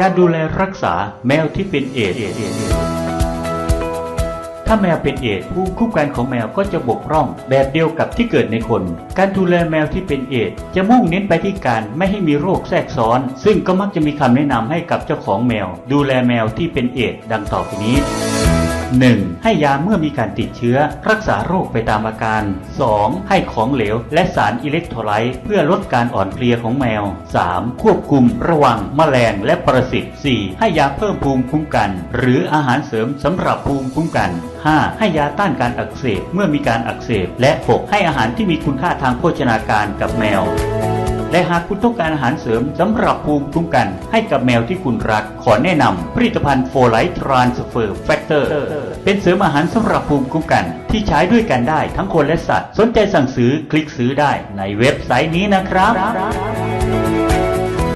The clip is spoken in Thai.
การดูแลรักษาแมวที่เป็นเอดถ้าแมวเป็นเอดภูมิคุ้มกันของแมวก็จะบกพร่อง แบบเดียวกับที่เกิดในคน การดูแลแมวที่เป็นเอดจะมุ่งเน้นไปที่การไม่ให้มีโรคแทรกซ้อน ซึ่งก็มักจะมีคำแนะนำให้กับเจ้าของแมว ดูแลแมวที่เป็นเอดดังต่อไปนี้ 1. ให้ยาเมื่อมีการติดเชื้อ รักษาโรคไปตามอาการ 2. ให้ของเหลว และสารอิเล็กโทรไลต์เพื่อลดการอ่อนเพลียของแมว 3. ควบคุมระวังแมลงและปรสิต 4. ให้ยาเพิ่มภูมิคุ้มกัน หรืออาหารเสริมสำหรับภูมิคุ้มกัน 5. ให้ยาต้านการอักเสบเมื่อมีการอักเสบ และ 6. ให้อาหารที่มีคุณค่าทางโภชนาการกับแมว และหากคุณต้องการอาหารเสริมสำหรับภูมิคุ้มกันให้กับแมวที่คุณรัก ขอแนะนำผลิตภัณฑ์โฟไลท์ทรานสเฟอร์แฟกเตอร์เป็นเสริมอาหารสำหรับภูมิคุ้มกัน ที่ใช้ด้วยกันได้ทั้งคนและสัตว์ สนใจสั่งซื้อคลิกซื้อได้ในเว็บไซต์นี้นะครับ